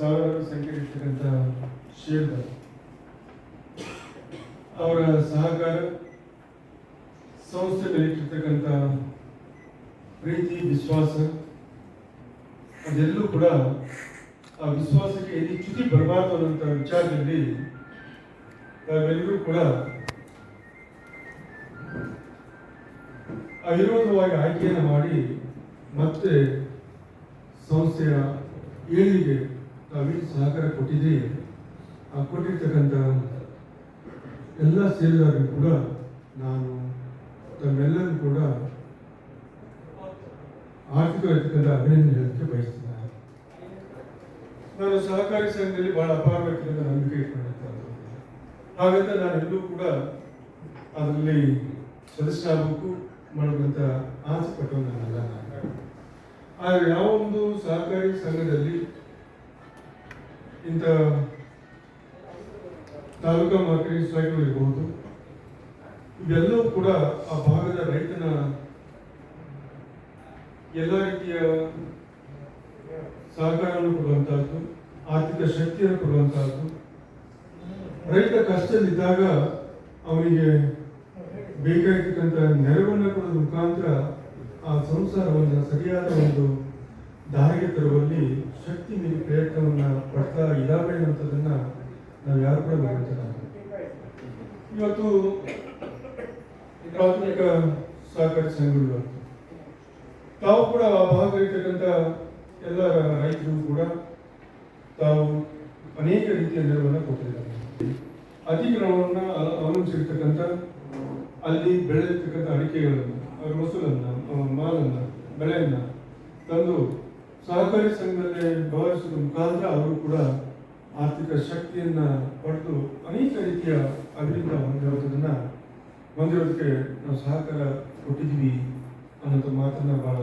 ಸಾವಿರಾರು ಸಂಖ್ಯೆಯಲ್ಲಿರ್ತಕ್ಕಂಥ ಷೇರ್ದಾರ ಅವರ ಸಹಕಾರ ಸಂಸ್ಥೆ ಮೇಲಿಟ್ಟಿರ್ತಕ್ಕಂಥ ಪ್ರೀತಿ ವಿಶ್ವಾಸ ಅದೆಲ್ಲೂ ಕೂಡ ಆ ವಿಶ್ವಾಸಕ್ಕೆ ಎಲ್ಲಿ ಚ್ಯುತಿ ಬರಬಾರ್ದು ಅನ್ನೋಂಥ ವಿಚಾರದಲ್ಲಿ ನಾವೆಲ್ಲರೂ ಕೂಡ ಅವಿರೋಧವಾಗಿ ಆಯ್ಕೆಯನ್ನು ಮಾಡಿ ಮತ್ತೆ ಸಂಸ್ಥೆಯ ಏಳಿಗೆ ತಾವೇನು ಸಹಕಾರ ಕೊಟ್ಟಿದ್ರಿ ಆ ಕೊಟ್ಟಿರ್ತಕ್ಕಂಥ ಎಲ್ಲ ಸೇರಿದಾರರು ಕೂಡ ನಾನು ತಮ್ಮೆಲ್ಲರೂ ಕೂಡ ಆರ್ಥಿಕವಾಗಿರ್ತಕ್ಕಂಥ ಅಭಿನಂದನೆ ಹೇಳಕ್ಕೆ ಬಯಸ್ತೀನಿ. ನಾನು ಸಹಕಾರಿ ಸಂಘದಲ್ಲಿ ಬಹಳ ಅಪಾರವಾಗಿರ್ತಕ್ಕಂಥ ನಂಬಿಕೆ ಇಟ್ಕೊಂಡಿರ್ತೇನೆ ಹಾಗಂತ ನಾನೆಲ್ಲೂ ಕೂಡ ಅದರಲ್ಲಿ ಸದಸ್ಯರಾಗಬೇಕು ಮಾಡುವಂತ ಆಸೆ ಪಟ್ಟವನಲ್ಲ ಆದರೆ ಯಾವ ಒಂದು ಸಹಕಾರಿ ಸಂಘದಲ್ಲಿ ಇಂಥ ತಾಲೂಕಾ ಮಾರ್ಕೆಟಿಂಗ್ ಸೊಸೈಟಿಗಳು ಇರಬಹುದು ಇದೆಲ್ಲವೂ ಕೂಡ ಆ ಭಾಗದ ರೈತನ ಎಲ್ಲ ರೀತಿಯ ಸಹಕಾರವನ್ನು ಕೊಡುವಂತಹದ್ದು, ಆರ್ಥಿಕ ಶಕ್ತಿಯನ್ನು ಕೊಡುವಂತಹದ್ದು. ರೈತ ಕಷ್ಟದಲ್ಲಿದ್ದಾಗ ಅವನಿಗೆ ಬೇಕಾಗಿರ್ತಕ್ಕಂಥ ನೆರವನ್ನು ಕೊಡೋದ್ರ ಮುಖಾಂತರ ಆ ಸಂಸಾರವನ್ನು ಸರಿಯಾದ ಒಂದು ದಾರಿಗೆ ತರುವಲ್ಲಿ ಶಕ್ತಿ ಮೀರಿ ಪ್ರಯತ್ನವನ್ನ ಪಡ್ತಾ ಇದಾವೆ ಅಂತದನ್ನ ನಾವು ಯಾರು ಕೂಡ ಗಮನಿಸಲ್ಲ ಇವತ್ತು ಪ್ರಾಥಮಿಕ ಸಹಕಾರಿ ಸಂಘಗಳು ತಾವು ಕೂಡ ಆ ಭಾಗದಲ್ಲಿರ್ತಕ್ಕಂಥ ಎಲ್ಲ ರೈತರು ಕೂಡ ತಾವು ಅನೇಕ ರೀತಿಯ ನೆರವನ್ನು ಕೊಟ್ಟಿದ್ದಾರೆ. ಅಧಿಗ್ರಹಣವನ್ನು ಅವಲಂಬಿಸಿರ್ತಕ್ಕಂಥ ಅಲ್ಲಿ ಬೆಳೆದಿರ್ತಕ್ಕಂಥ ಅಡಿಕೆಗಳನ್ನು ಅವರ ವಸ್ತುಗಳನ್ನ ಮಾಲನ್ನು, ಬೆಳೆಯನ್ನ ತಂದು ಸಹಕಾರಿ ಸಂಘದಲ್ಲಿ ಭಾವಿಸುವ ಮುಖಾಂತರ ಅವರು ಕೂಡ ಆರ್ಥಿಕ ಶಕ್ತಿಯನ್ನ ಪಡೆದು ಅನೇಕ ರೀತಿಯ ಅಭಿವೃದ್ಧಿ ಹೊಂದಿರೋದನ್ನು ಹೊಂದಿರೋದಕ್ಕೆ ನಾವು ಸಹಕಾರ ಕೊಟ್ಟಿದ್ದೀವಿ ಅನ್ನೋಂಥ ಮಾತನ್ನ ಬಹಳ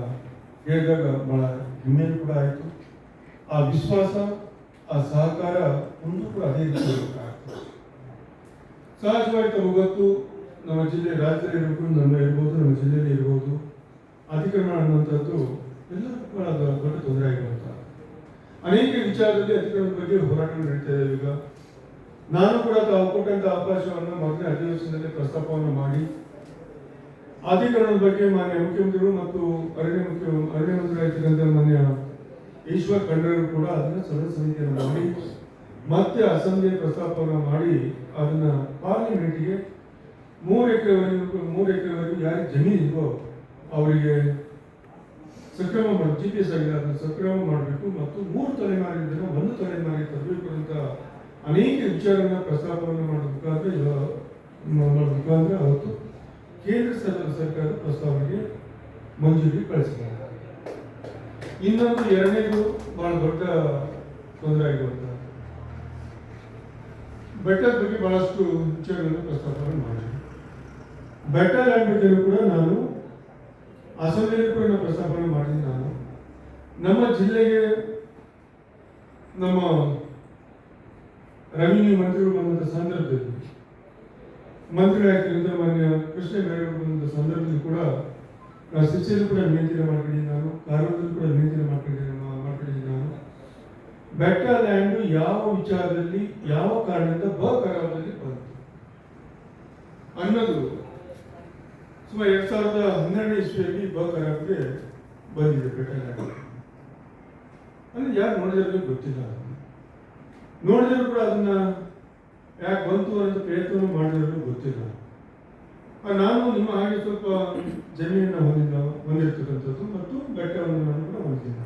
ಹೇಳಿದಾಗ ಬಹಳ ಹೆಮ್ಮೆಯನ್ನು ಕೂಡ ಆಯಿತು. ಆ ವಿಶ್ವಾಸ, ಆ ಸಹಕಾರ ಒಂದು ಕೂಡ ಅದೇ ರೀತಿ ಸಹಜವಾಗಿ ತಮಗೆ ನಮ್ಮ ಜಿಲ್ಲೆ ರಾಜ್ಯದಲ್ಲಿ ಇರಬೇಕು, ನಮ್ಮ ಇರ್ಬೋದು, ನಮ್ಮ ಜಿಲ್ಲೆಯಲ್ಲಿ ಇರ್ಬೋದು. ಅತಿಕ್ರಮಣ ಅನ್ನುವಂಥದ್ದು ದೊಡ್ಡ ತೊಂದರೆ ಆಗಿರುವಂಥ ಅನೇಕ ವಿಚಾರದಲ್ಲಿ ಅತಿಕ್ರಮಣದ ಬಗ್ಗೆ ಹೋರಾಟ ನಡೀತಾ ಇದೆ ಈಗ. ನಾನು ಕೂಡ ತಾವು ಕೊಟ್ಟಂತ ಅವಕಾಶವನ್ನು ಮೊದಲನೇ ಅಧಿವೇಶನದಲ್ಲಿ ಪ್ರಸ್ತಾಪವನ್ನು ಮಾಡಿ. ಅಧಿಕರಣದ ಬಗ್ಗೆ ಮಾನ್ಯ ಮುಖ್ಯಮಂತ್ರಿಗಳು ಮತ್ತು ಅರಣ್ಯ ಮುಖ್ಯ, ಅರಣ್ಯ ಮಂತ್ರಿಯಾಗಿರ್ತಕ್ಕಂಥ ಮಾನ್ಯ ಈಶ್ವರ್ ಖಂಡ್ರರು ಕೂಡ ಅದನ್ನ ಸದಸ್ಯ ಸಮಿತಿಯನ್ನು ಮಾಡಿ, ಮತ್ತೆ ಅಸೆಂಬ್ಲಿ ಪ್ರಸ್ತಾಪವನ್ನು ಮಾಡಿ, ಅದನ್ನ ಪಾರ್ಲಿಮೆಂಟ್ಗೆ ಮೂರು ಎಕರೆವರೆಗೂ ಮೂರು ಎಕರೆವರೆಗೂ ಯಾರಿಗೆ ಜಮೀನು ಇಲ್ವೋ ಅವರಿಗೆ ಸಕ್ರಮ ಮಾಡಿ, ಜಿ ಪಿ ಎಸ್ ಆಗಿದೆ ಅದನ್ನು ಸಕ್ರಮ ಮಾಡಬೇಕು ಮತ್ತು ಮೂರು ತಲೆಮಾರಿನಿಂದ ಒಂದು ತಲೆಮಾರಿಗೆ ತರಬೇಕು ಅಂತ ಅನೇಕ ವಿಚಾರಗಳನ್ನ ಪ್ರಸ್ತಾಪವನ್ನು ಮಾಡೋದ ಮುಖಾಂತರ ಮುಖಾಂತರ ಅವತ್ತು ಕೇಂದ್ರ ಸರ್ಕಾರ ಪ್ರಸ್ತಾವನೆಗೆ ಮಂಜೂರಿ ಕಳಿಸಿದ್ದಾರೆ. ಇನ್ನೊಂದು ಎರಡನೇದು ಬಹಳ ದೊಡ್ಡ ತೊಂದರೆ ಆಗಿರುವಂತ ಬೆಟ್ಟದ ಬಗ್ಗೆ ಬಹಳಷ್ಟು ವಿಚಾರಗಳನ್ನು ಪ್ರಸ್ತಾಪನೆ ಮಾಡಿದೆ ಬೆಟ್ಟ ಲ್ಯಾಂಡ್ ಕೂಡ ನಾನು ಅಸೆಂಬ್ಲಿಯಲ್ಲಿ ಕೂಡ ನಾನು ಪ್ರಸ್ತಾಪನೆ ಮಾಡಿದ್ದೀನಿ ನಾನು. ನಮ್ಮ ಜಿಲ್ಲೆಗೆ ನಮ್ಮ ರೆವಿನ್ಯೂ ಮಂತ್ರಿಗಳು ಬಂದಂಥ ಸಂದರ್ಭದಲ್ಲಿ, ಮಂತ್ರಿಗಳಾಗಿ ಮಾನ್ಯ ಕೃಷ್ಣ ಬೈರೇಗೌಡರು ಬಂದಂಥ ಸಂದರ್ಭದಲ್ಲಿ ಕೂಡ ಶಿಕ್ಷೆಯಲ್ಲಿ ಕೂಡ ವಿನಂತಿನ ಮಾಡ್ಕೊಂಡಿದ್ದೀನಿ ನಾನು ಕಾರಣದಲ್ಲಿ ಕೂಡ ವಿನಂತಿನ ಮಾಡ್ಕೊಂಡಿದ್ದೀನಿ ಮಾಡ್ಕೊಂಡಿದ್ದೀನಿ ನಾನು. ಬೆಟ್ಟ ಲ್ಯಾಂಡ್ ಯಾವ ವಿಚಾರದಲ್ಲಿ, ಯಾವ ಕಾರಣದಿಂದ ಬ ಬಂತು ಅನ್ನೋದು ಸುಮಾರು ಎರಡು ಸಾವಿರದ ಹನ್ನೆರಡನೇ ಇಸ್ವಿಯಲ್ಲಿ ಬ ಕರಾವಳಿಗೆ ಬಂದಿದೆ ಬೆಟ್ಟ ಅಂದರೆ ಯಾರು ನೋಡಿದ್ರೆ ಗೊತ್ತಿಲ್ಲ. ನೋಡಿದ್ರು ಕೂಡ ಅದನ್ನ ಯಾಕೆ ಬಂತು ಅಂತ ಪ್ರಯತ್ನ ಮಾಡಿದ್ರು ಗೊತ್ತಿಲ್ಲ. ನಾನು ನಿಮ್ಮ ಹಾಗೆ ಸ್ವಲ್ಪ ಜಮೀನನ್ನು ಹೊಂದಿದ್ದ, ಹೊಂದಿರ್ತಕ್ಕಂಥದ್ದು ಮತ್ತು ಬೆಟ್ಟವನ್ನು ನಾನು ಕೂಡ ಹೊಂದಿದ್ದ.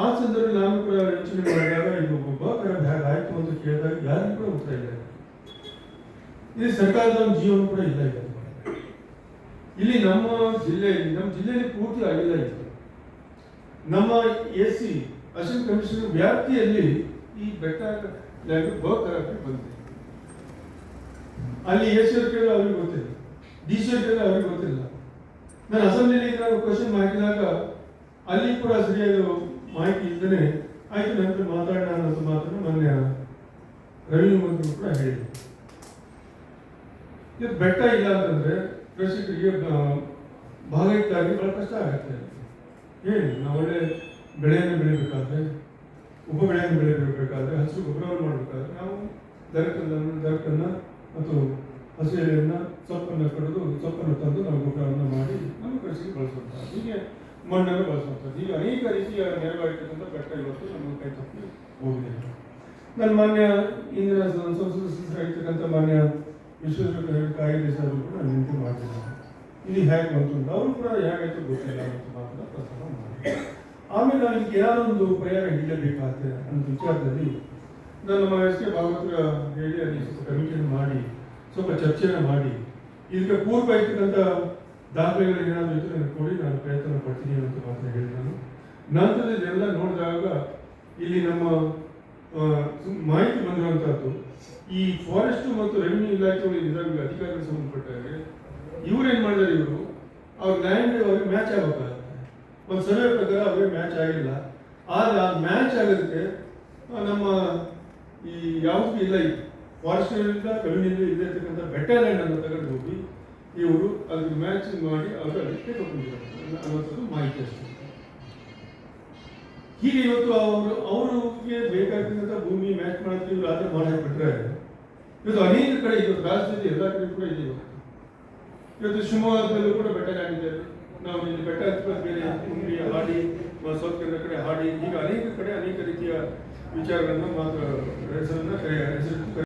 ಆ ಸಂದರ್ಭದಲ್ಲಿ ನಾನು ಕೂಡ ಯೋಚನೆ ಮಾಡಿದಾಗ ಇದು ಒಬ್ಬ ಕರ ಹೇಗೆ ಆಯ್ತು ಅಂತ ಕೇಳಿದಾಗ ಯಾರಿಗೂ ಕೂಡ ಉತ್ತರ ಇಲ್ಲ. ಇದು ಸರ್ಕಾರದ ಒಂದು ಜೀವನ ಕೂಡ ಇಲ್ಲ ಈಗ. ಇಲ್ಲಿ ನಮ್ಮ ಜಿಲ್ಲೆಯಲ್ಲಿ ನಮ್ಮ ಜಿಲ್ಲೆಯಲ್ಲಿ ಪೂರ್ತಿ ಆಗಿಲ್ಲ ಇತ್ತು ನಮ್ಮ ಎ ಸಿ ಕಮಿಷನರ್ ವ್ಯಾಪ್ತಿಯಲ್ಲಿ ಈ ಬೆಟ್ಟ ಬಹುಕರಾಗಿ ಬಂದಿದೆ. ಅಲ್ಲಿ ಎ ಸಿ ಅವ್ರಿಗೆ ಅವ್ರಿಗೆ ಗೊತ್ತಿಲ್ಲ. ಡಿ ಸಿ ಅವ್ರಿಗೆ ಅವ್ರಿಗೆ ಗೊತ್ತಿಲ್ಲ. ನಾನು ಅಸೆಂಬ್ಲಿಯಲ್ಲಿ ನಾನು ಕ್ವಶನ್ ಹಾಕಿದಾಗ ಅಲ್ಲಿ ಕೂಡ ಸರಿಯಾದ ಮಾಹಿತಿ ಇಲ್ಲದೆ ಆಯ್ತು ನಂತರ ಮಾತಾಡೋಣ ಅನ್ನೋದು ಮಾತನ್ನು ಮೊನ್ನೆ ರವಿ ಮಂತ್ರಿ ಕೂಡ ಹೇಳಿದ್ರು. ಇದು ಬೆಟ್ಟ ಇಲ್ಲ ಅಂತಂದ್ರೆ ಕೃಷಿಕರಿಗೆ ಭಾಗಕ್ಕಾಗಿ ಬಹಳ ಕಷ್ಟ ಆಗುತ್ತೆ. ಹೇಳಿ, ನಾವು ಒಳ್ಳೆ ಬೆಳೆಯನ್ನು ಬೆಳಿಬೇಕಾದ್ರೆ ಉಪಬೆಳೆಯನ್ನು ಬೆಳಿಬೇಕಾದ್ರೆ ಹಸಿರು ಗೊಬ್ಬರವನ್ನು ಮಾಡಬೇಕಾದ್ರೆ, ನಾವು ದರಕನ್ನು ದರಕನ್ನು ಮತ್ತು ಹಸು ಎಲೆಯನ್ನು ಸೊಪ್ಪನ್ನು ಕಡಿದು, ಸೊಪ್ಪನ್ನು ತಂದು ನಾವು ಗೊಬ್ಬರವನ್ನು ಮಾಡಿ ನಮ್ಮ ಕೃಷಿಗೆ ಬಳಸುವಂತಹ ಹೀಗೆ ಮಣ್ಣನ್ನು ಬಳಸುವಂಥದ್ದು. ಹೀಗೆ ಅನೇಕ ರೀತಿಯ ನೆರವಾಗಿರ್ತಕ್ಕಂಥ ಬೆಟ್ಟ ಇವತ್ತು ನಮ್ಮ ಕೈ ತಪ್ಪಿ ಹೋಗಿದೆ. ನನ್ನ ಮಾನ್ಯ ಇಂದಿನ ಸಂಸದ ಸದಸ್ಯರಾಗಿರ್ತಕ್ಕಂಥ ಮಾನ್ಯ ವಿಶ್ವೇಶ್ವರ ಕಾಯಿಲೆ ಸರ್ ಕೂಡ ನಾನು ವಿನಂತಿ ಮಾಡ್ತಿದ್ದಾರೆ ಇದು ಹೇಗೆ ಬಂತು ಅಂತ ಅವರು ಕೂಡ ಹೇಗಾಯ್ತು ಗೊತ್ತಿಲ್ಲ ಅಂತ ಮಾತ್ರ ಪ್ರಸ್ತಾಪ ಮಾಡಿದೆ ಆಮೇಲೆ ಯಾರೊಂದು ಏನಾದ್ರು ಒಂದು ಪರಿಹಾರ ಹಿಡಿಯಬೇಕಾಗ್ತದೆ ಅನ್ನೋ ವಿಚಾರದಲ್ಲಿ ನಾನು ನಮ್ಮ ಎಸ್ ಕೆ ಭಾಗವತರ ಹೇಳಿ ಅಲ್ಲಿ ಸ್ವಲ್ಪ ಕಮಿಟಿಯನ್ನು ಮಾಡಿ, ಸ್ವಲ್ಪ ಚರ್ಚೆಯನ್ನು ಮಾಡಿ. ಇದಕ್ಕೆ ಪೂರ್ವ ಇರ್ತಕ್ಕಂಥ ದಾಖಲೆಗಳು ಏನಾದರೂ ಇದ್ದರೆ ನನಗೆ ಕೊಡಿ, ನಾನು ಪ್ರಯತ್ನ ಪಡ್ತೀನಿ ಅಂತ ಮಾತ್ರ ಹೇಳಿ ನಾನು. ನಂತರ ಇದೆಲ್ಲ ನೋಡಿದಾಗ ಇಲ್ಲಿ ನಮ್ಮ ಮಾಹಿತಿ ಬಂದಿರುವಂತಹದ್ದು ಈ ಫಾರೆಸ್ಟ್ ಮತ್ತು ರೆವಿನ್ಯೂ ಇಲಾಖೆಗಳು ಇದರಲ್ಲಿ ಅಧಿಕಾರಿಗಳು ಸಂಬಂಧಪಟ್ಟಾಗೆ ಇವ್ರು ಏನು ಮಾಡಿದ್ದಾರೆ ಇವರು? ಅವ್ರ ಲ್ಯಾಂಡ್ ಅವ್ರಿಗೆ ಮ್ಯಾಚ್ ಆಗಬೇಕಾಗುತ್ತೆ. ಒಂದು ಸರ್ವೆ ಪ್ರಕಾರ ಅವ್ರಿಗೆ ಮ್ಯಾಚ್ ಆಗಿಲ್ಲ. ಆದರೆ ಆ ಮ್ಯಾಚ್ ಆಗೋದಕ್ಕೆ ನಮ್ಮ ಈ ಯಾವುದು ಇಲ್ಲ ಇತ್ತು ಫಾರೆಸ್ಟ್ ರೆವಿನ್ಯೂ ಇಲ್ಲದೆ ಇರ್ತಕ್ಕಂಥ ಬೆಟ್ಟ ಲ್ಯಾಂಡ್ ಅನ್ನು ತಗೊಂಡು ಹೋಗಿ ಇವರು ಅದಕ್ಕೆ ಮ್ಯಾಚಿಂಗ್ ಮಾಡಿ ಅವರು ಅದಕ್ಕೆ ತಗೊಂಡಿದ್ದಾರೆ. ಅನ್ನೋಂಥದ್ದು ಮಾಹಿತಿ ಅಷ್ಟೇ. ಹೀಗೆ ಇವತ್ತು ಅವರು ಅವ್ರಿಗೆ ಬೇಕಾಗಿರ್ತಕ್ಕಂಥ ಭೂಮಿ ಮ್ಯಾಚ್ ಮಾಡ್ತೀವಿ, ಇವರು ಆದ್ರೆ ಮಾಡಿ ಬಿಟ್ರೆ ಇವತ್ತು ಅನೇಕ ಕಡೆ ಇವತ್ತು ರಾಜ್ಯದಲ್ಲಿ ಎಲ್ಲ ಕಡೆ ಕೂಡ ಇದೆ ಇವತ್ತು. ಶಿವಮೊಗ್ಗದಲ್ಲೂ ಕೂಡ ಬೆಟ್ಟ ಲ್ಯಾಂಡ್ ನಾವು ಇಲ್ಲಿ ಬೆಟ್ಟ ಹತ್ತಿರ ಬೇರೆ ಹುಂಡಿ ಹಾಡಿ ಸ್ವಲ್ಪ ಕಡೆ, ಹಾಡಿ, ಈಗ ಅನೇಕ ಕಡೆ ಅನೇಕ ರೀತಿಯ ವಿಚಾರಗಳನ್ನ ಮಾತ್ರ ಹೆಸರನ್ನ